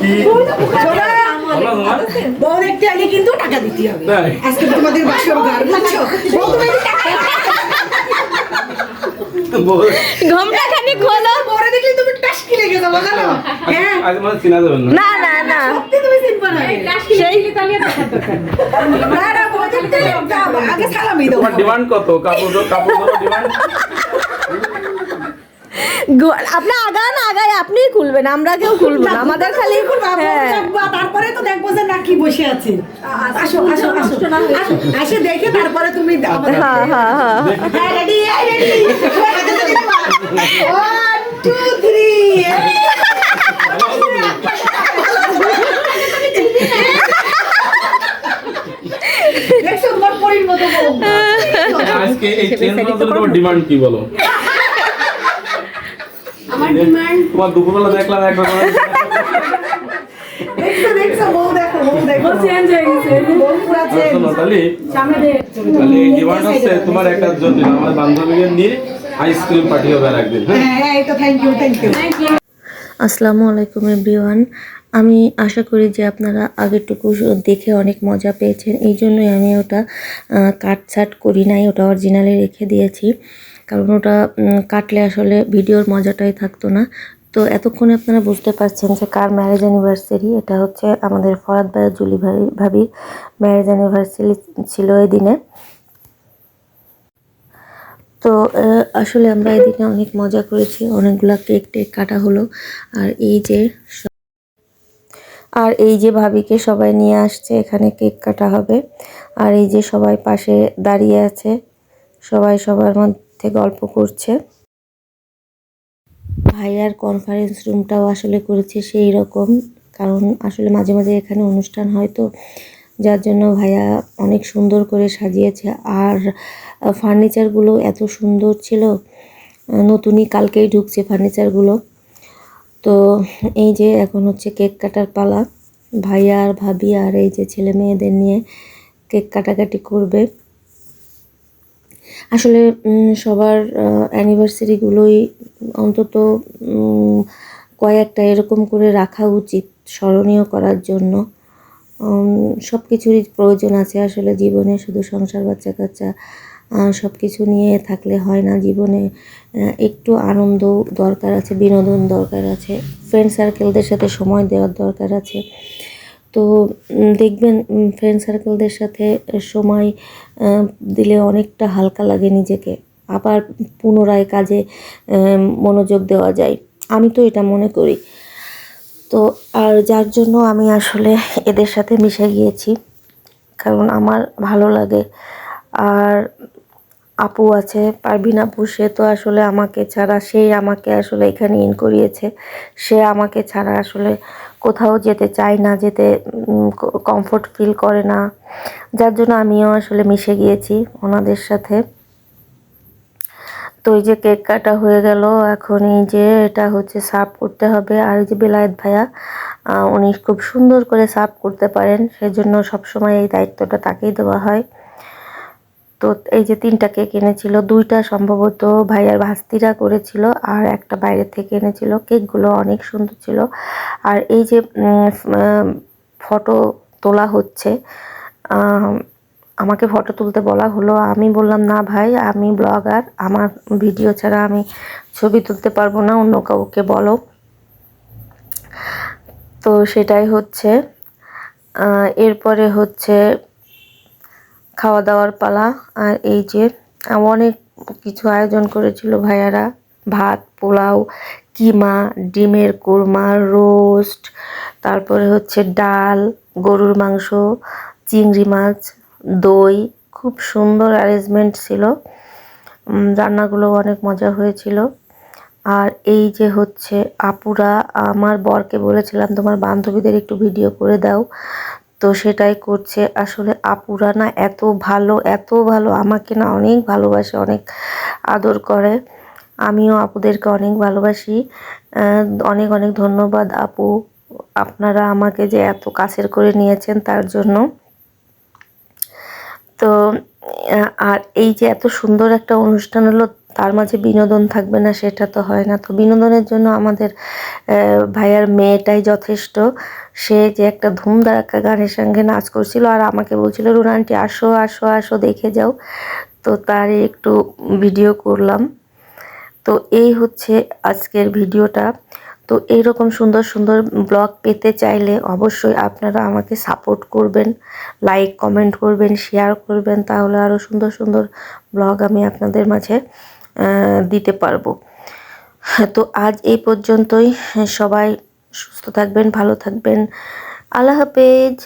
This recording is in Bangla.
কি? বউ দেখতে আগে কিন্তু টাকা দিতে হবে। আজকে তোমাদের বাসর ঘর বুঝছ। ঘোমটা খানি খোলো। পরে দেখলে তুমি টাসকি লেগে যাব জানো? হ্যাঁ? আজ মানে চিনা যাবেন না। না না না। সত্যি তুমি চিনবা না সেই না না বউ আগে সালামি দাও। ডিমান্ড কত? কাপড় কাপড় ডিমান্ড আপনি আগান আগায় আপনিই খুলবেন আমরা কেউ খুলবো না আমাদের খালি হ্যাঁ। তারপরে তো দেখব যে না কি বসে আছে। আসো আসো আসো। আসো দেখে তারপরে তুমি হ্যাঁ হ্যাঁ হ্যাঁ হ্যাঁ। রেডি ওয়ান টু থ্রি আজকে এই তোমার ডিমান্ড কি বলো? আমার ডিমান্ড। তোমার দুপুরবেলা দেখলাম একবার দেখছ দেখছ বউ দেখো বউ দেখো। চেঞ্জ হয়ে গেছে। বউ পুরো চেঞ্জ শোনো তাহলে তাহলে ডিমান্ড হচ্ছে তোমার একটা জন্য আমার বান্ধবীকে নিয়ে আইসক্রিম পার্টি হবে আর একদিন হ্যাঁ? এই তো থ্যাংক ইউ থ্যাংক ইউ আসসালামু আলাইকুম এভরিওয়ান। আমি আশা করি যে আপনারা আগেরটুকু দেখে অনেক মজা পেয়েছেন। এই জন্যই আমি ওটা কাটছাট করি নাই, ওটা অরিজিনালি রেখে দিয়েছি। কারণ ওটা কাটলে আসলে ভিডিওর মজাটাই থাকতো না। তো এতক্ষণে আপনারা বুঝতে পারছেন যে কার ম্যারেজ অ্যানিভার্সারি এটা হচ্ছে আমাদের ফরাদ ভাই জুলি ভাই ভাবির ম্যারেজ অ্যানিভার্সারি ছিল এই দিনে। তো আসলে আমরা এদিকে অনেক মজা করেছি, অনেকগুলা কেক টেক কাটা হলো। আর এই যে আর এই যে ভাবিকে সবাই নিয়ে আসছে, এখানে কেক কাটা হবে। আর এই যে সবাই পাশে দাঁড়িয়ে আছে, সবাই সবার মধ্যে গল্প করছে। ভাইয়ার কনফারেন্স রুমটাও আসলে করেছে সেই রকম, কারণ আসলে মাঝে মাঝে এখানে অনুষ্ঠান হয় তো, যার জন্য ভাইয়া অনেক সুন্দর করে সাজিয়েছে। আর ফার্নিচারগুলো এত সুন্দর ছিল নতুনই কালকেই ঢুকছে ফার্নিচারগুলো তো এই যে এখন হচ্ছে কেক কাটার পালা। ভাইয়া আর ভাবি আর এই যে ছেলে মেয়েদের নিয়ে কেক কাটাকাটি করবে। আসলে সবার অ্যানিভার্সারিগুলোই অন্তত কয়েকটা এরকম করে রাখা উচিত স্মরণীয় করার জন্য। সব কিছুরই প্রয়োজন আছে আসলে জীবনে, শুধু সংসার বাচ্চা কাচ্চা সব কিছু নিয়ে থাকলে হয় না। জীবনে একটু আনন্দ দরকার আছে, বিনোদন দরকার আছে ফ্রেন্ড সার্কেলদের সাথে সময় দেওয়ার দরকার আছে। তো দেখবেন ফ্রেন্ড সার্কেলদের সাথে সময় দিলে অনেকটা হালকা লাগে নিজেকে। আবার পুনরায় কাজে মনোযোগ দেওয়া যায়। আমি তো এটা মনে করি। তো, আর যার জন্য আমি আসলে এদের সাথে মিশে গিয়েছি। কারণ আমার ভালো লাগে। আর আপু আছে, পারভিন আপু, সে তো আসলে আমাকে ছাড়া সেই আমাকে আসলে এখানে ইন করিয়েছে। সে আমাকে ছাড়া আসলে কোথাও যেতে চায় না, যেতে কমফোর্ট ফিল করে না। যার জন্য আমিও আসলে মিশে গিয়েছি ওনাদের সাথে। তো এই যে কেক কাটা হয়ে গেল, এখন এই যে এটা হচ্ছে সার্ভ করতে হবে। আর এই যে বেলায়েত ভাইয়া উনি খুব সুন্দর করে সার্ভ করতে পারেন, সেজন্য সবসময় এই দায়িত্বটা তাকেই দেওয়া হয়। তো এই যে তিনটা কেক এনেছিল, দুইটা সম্ভবত ভাইয়ার ভাস্তিরা করেছিল আর একটা বাইরে থেকে এনেছিল। কেকগুলো অনেক সুন্দর ছিল। আর এই যে ফটো তোলা হচ্ছে আমাকে ফটো তুলতে বলা হলো, আমি বললাম, না ভাই, আমি ব্লগার, আমার ভিডিও ছাড়া আমি ছবি তুলতে পারব না, অন্য কাউকে বলো। তো সেটাই হচ্ছে। এরপরে হচ্ছে খাওয়া দাওয়ার পালা আর এই যে অনেক কিছু আয়োজন করেছিল ভাইয়ারা। ভাত, পোলাও, কিমা, ডিমের কোরমা, রোস্ট, তারপরে হচ্ছে ডাল, গরুর মাংস, চিংড়ি মাছ, দই, খুব সুন্দর অ্যারেঞ্জমেন্ট ছিল। রান্নাগুলো অনেক মজা হয়েছিল। আর এই যে হচ্ছে আপুরা, আমার বরকে বলেছিলাম, তোমার বান্ধবীদের একটু ভিডিও করে দাও। তো সেটাই করছে। আসলে আপুরা না এত ভালো এত ভালো, আমাকে না অনেক ভালোবাসে, অনেক আদর করে। আমিও আপুদেরকে অনেক ভালোবাসি। অনেক অনেক ধন্যবাদ আপু। আপনারা আমাকে যে এত কাছের করে নিয়েছেন তার জন্য। তো আর এই যে এত সুন্দর একটা অনুষ্ঠান হলো তার মাঝে বিনোদন থাকবে না, সেটা তো হয় না। তো বিনোদনের জন্য আমাদের ভাইয়ার মেয়েটাই যথেষ্ট। সে যে একটা ধুমধারাক্কা গানের সঙ্গে নাচ করছিল আর আমাকে বলছিল রুনান্টি আসো আসো আসো, দেখে যাও। তো তার একটু ভিডিও করলাম। তো এই হচ্ছে আজকের ভিডিওটা। তো এইরকম সুন্দর সুন্দর ব্লগ পেতে চাইলে অবশ্যই আপনারা আমাকে সাপোর্ট করবেন, লাইক, কমেন্ট করবেন, শেয়ার করবেন। তাহলে আরও সুন্দর সুন্দর ব্লগ আমি আপনাদের মাঝে দিতে পারব। তো আজ এই পর্যন্তই। সবাই সুস্থ থাকবেন ভালো থাকবেন। আল্লাহ হাফেজ।